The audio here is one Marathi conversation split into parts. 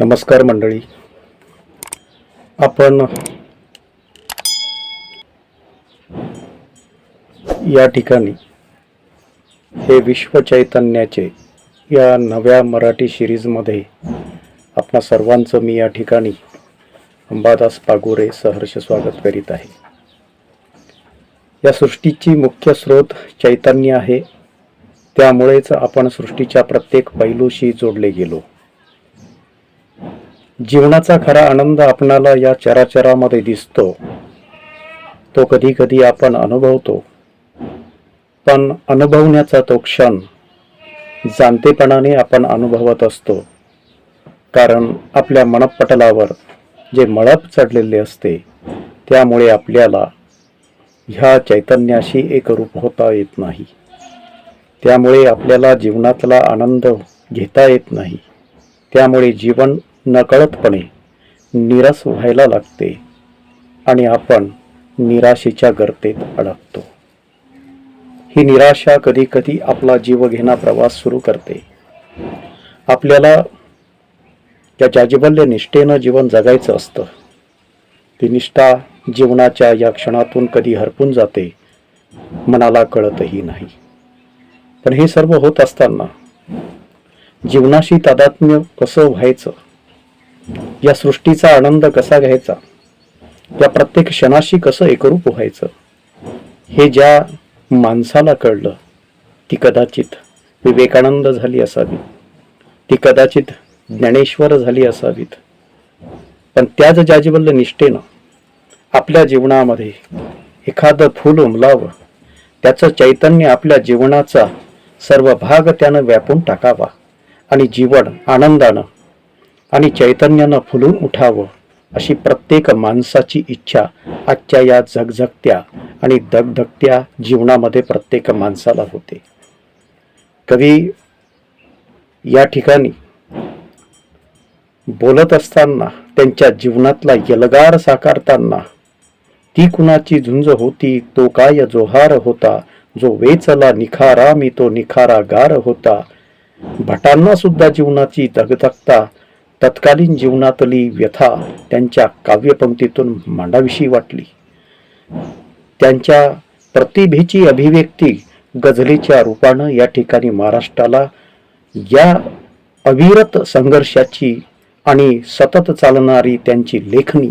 नमस्कार मंडळी. आपण या ठिकाणी हे विश्व चैतन्याचे या नव्या मराठी सिरीजमध्ये आपणा सर्वांचं मी या ठिकाणी अंबादास पागोरे सहर्ष स्वागत करीत आहे. या सृष्टीची मुख्य स्रोत चैतन्य आहे. त्यामुळेच आपण सृष्टीच्या प्रत्येक पैलूशी जोडले गेलो. जीवनाचा खरा आनंद आपणाला या चराचरामध्ये दिसतो. तो कधी कधी आपण अनुभवतो. पण अनुभवण्याचा तो क्षण जाणतेपणाने आपण अनुभवत असतो. कारण आपल्या मनपटलावर जे मळप चढलेले असते त्यामुळे आपल्याला ह्या चैतन्याशी एकरूप होता येत नाही. त्यामुळे आपल्याला जीवनातला आनंद घेता येत नाही. त्यामुळे जीवन नकळतपणे निरस व्हायला लागते आणि आपण निराशेच्या गर्तेत अडकतो. ही निराशा कधी कधी आपला जीवघेणा प्रवास सुरू करते. आपल्याला त्या जाजिबल्य निष्ठेनं जीवन जगायचं असतं. ती निष्ठा जीवनाच्या या क्षणातून कधी हरपून जाते मनाला कळतही नाही. पण हे सर्व होत असताना जीवनाशी तादात्म्य कसं व्हायचं? या सृष्टीचा आनंद कसा घ्यायचा? या प्रत्येक क्षणाशी कसं एकरूप व्हायचं? हे ज्या माणसाला कळलं ती कदाचित विवेकानंद झाली असावी. ती कदाचित ज्ञानेश्वर झाली असावीत. पण त्याच जाजीबल्ल निष्ठेनं आपल्या जीवनामध्ये एखादं फूल उमलावं त्याचं चैतन्य आपल्या जीवनाचा सर्व भाग त्यानं व्यापून टाकावा आणि जीवन आनंदानं आणि चैतन्यानं फुलून उठावं अशी प्रत्येक माणसाची इच्छा आजच्या या झगझगत्या आणि दगधगत्या जीवनामध्ये प्रत्येक माणसाला होते. कवी या ठिकाणी बोलत असताना त्यांच्या जीवनातला यलगार साकारताना ती कुणाची झुंज होती तो काय जोहार होता जो वेचला निखारा मी तो निखारा गार होता. भटांना सुद्धा जीवनाची दगदगता तत्कालीन जीवनातली व्यथा त्यांच्या काव्यपंक्तीतून मांडाविषयी वाटली. त्यांच्या प्रतिभेची अभिव्यक्ती गझलेच्या रूपानं या ठिकाणी महाराष्ट्राला या अविरत संघर्षाची आणि सतत चालणारी त्यांची लेखणी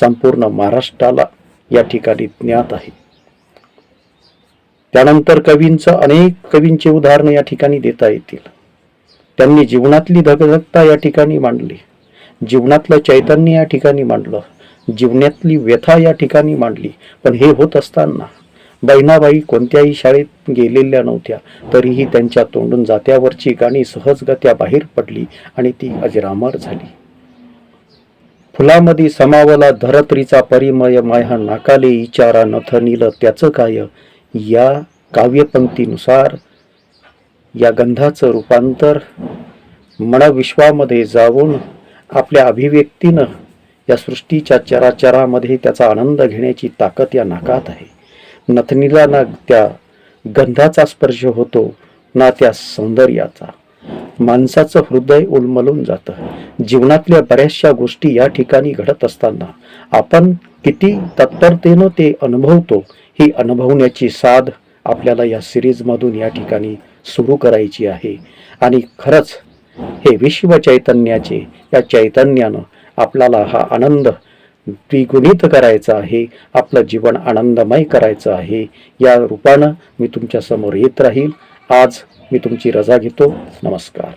संपूर्ण महाराष्ट्राला या ठिकाणी ज्ञात आहे. त्यानंतर कवींचं अनेक कवींचे उदाहरण या ठिकाणी देता येतील. त्यांनी जीवनातली धगधगता या ठिकाणी मांडली. जीवनातलं चैतन्य या ठिकाणी मांडलं. जीवनातली व्यथा या ठिकाणी मांडली. पण हे होत असताना बहिणाबाई कोणत्याही शाळेत गेलेल्या नव्हत्या तरीही त्यांच्या तोंडून जात्यावरची गाणी सहजगत्या बाहेर पडली आणि ती अजरामर झाली. फुलामध्ये समावला धरत्रीचा परिमय माया नाकाले इचारा नथ नील त्याचं काय? या काव्यपंक्तीनुसार या गंधाचं रूपांतर मनविश्वामध्ये जाऊन आपल्या अभिव्यक्तीनं या सृष्टीच्या चराचरामध्ये त्याचा आनंद घेण्याची ताकद या नाकात आहे. नथनीला ना त्या गंधाचा स्पर्श होतो ना त्या सौंदर्याचा. माणसाचं हृदय उलमलून जातं. जीवनातल्या बऱ्याचशा गोष्टी या ठिकाणी घडत असताना आपण किती तत्परतेनं ते अनुभवतो ही अनुभवण्याची साध आपल्याला या सिरीजमधून या ठिकाणी सुरू करायची आहे. आणि खरंच हे विश्व चैतन्याचे या चैतन्यानं आपल्याला हा आनंद द्विगुणित करायचा आहे आपलं जीवन आनंदमय करायचं आहे. या रूपानं मी तुमच्यासमोर येत राहील. आज मी तुमची रजा घेतो. नमस्कार.